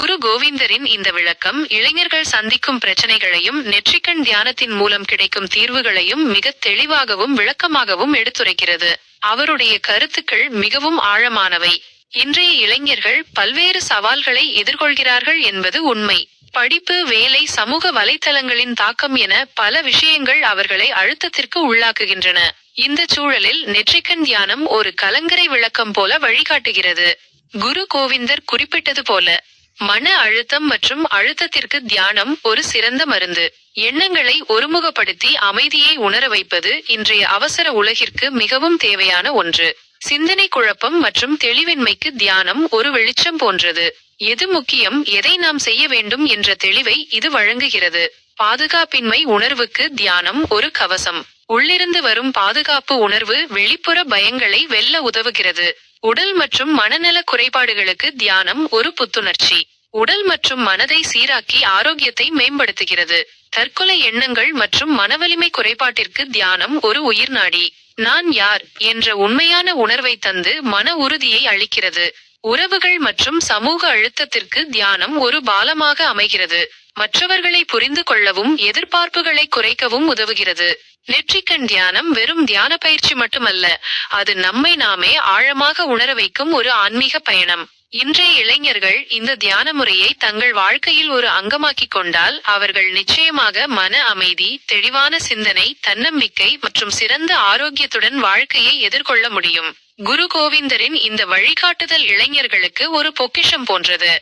குரு கோவிந்தரின் இந்த விளக்கம் இளைஞர்கள் சந்திக்கும் பிரச்சனைகளையும் நெற்றிக்கண் தியானத்தின் மூலம் கிடைக்கும் தீர்வுகளையும் மிக தெளிவாகவும் விளக்கமாகவும் எடுத்துரைக்கிறது. அவருடைய கருத்துக்கள் மிகவும் ஆழமானவை. இன்றைய இளைஞர்கள் பல்வேறு சவால்களை எதிர்கொள்கிறார்கள் என்பது உண்மை. படிப்பு வேலை சமூக வலைத்தளங்களின் தாக்கம் என பல விஷயங்கள் அவர்களை அழுத்தத்திற்கு உள்ளாக்குகின்றன. இந்த சூழலில் நெற்றிக்கண் தியானம் ஒரு கலங்கரை விளக்கம் போல வழிகாட்டுகிறது. குரு கோவிந்தர் குறிப்பிட்டது போல மன அழுத்தம் மற்றும் அழுத்தத்திற்கு தியானம் ஒரு சிறந்த மருந்து. எண்ணங்களை ஒருமுகப்படுத்தி அமைதியை உணர வைப்பது இன்றைய அவசர உலகிற்கு மிகவும் தேவையான ஒன்று. சிந்தனை குழப்பம் மற்றும் தெளிவின்மைக்கு தியானம் ஒரு வெளிச்சம் போன்றது. எது முக்கியம் எதை நாம் செய்ய வேண்டும் என்ற தெளிவை இது வழங்குகிறது. பாதுகாப்பின்மை உணர்வுக்கு தியானம் ஒரு கவசம். உள்ளிருந்து வரும் பாதுகாப்பு உணர்வு வெளிப்புற பயங்களை வெல்ல உதவுகிறது. உடல் மற்றும் மனநல குறைபாடுகளுக்கு தியானம் ஒரு புத்துணர்ச்சி. உடல் மற்றும் மனதை சீராக்கி ஆரோக்கியத்தை மேம்படுத்துகிறது. தற்கொலை எண்ணங்கள் மற்றும் மனவலிமை குறைபாட்டிற்கு தியானம் ஒரு உயிர் நாடி. நான் யார் என்ற உண்மையான உணர்வை தந்து மன உறுதியை அளிக்கிறது. உறவுகள் மற்றும் சமூக அழுத்தத்திற்கு தியானம் ஒரு பாலமாக அமைகிறது. மற்றவர்களை புரிந்து கொள்ளவும் எதிர்பார்ப்புகளை குறைக்கவும் உதவுகிறது. நெற்றிக்கண் தியானம் வெறும் தியான பயிற்சி மட்டுமல்ல அது நம்மை நாமே ஆழமாக உணர வைக்கும் ஒரு ஆன்மீக பயணம். இன்றைய இளைஞர்கள் இந்த தியான முறையை தங்கள் வாழ்க்கையில் ஒரு அங்கமாக்கிக் கொண்டால் அவர்கள் நிச்சயமாக மன அமைதி தெளிவான சிந்தனை தன்னம்பிக்கை மற்றும் சிறந்த ஆரோக்கியத்துடன் வாழ்க்கையை எதிர்கொள்ள முடியும். குரு கோவிந்தரின் இந்த வழிகாட்டுதல் இளைஞர்களுக்கு ஒரு பொக்கிஷம் போன்றது.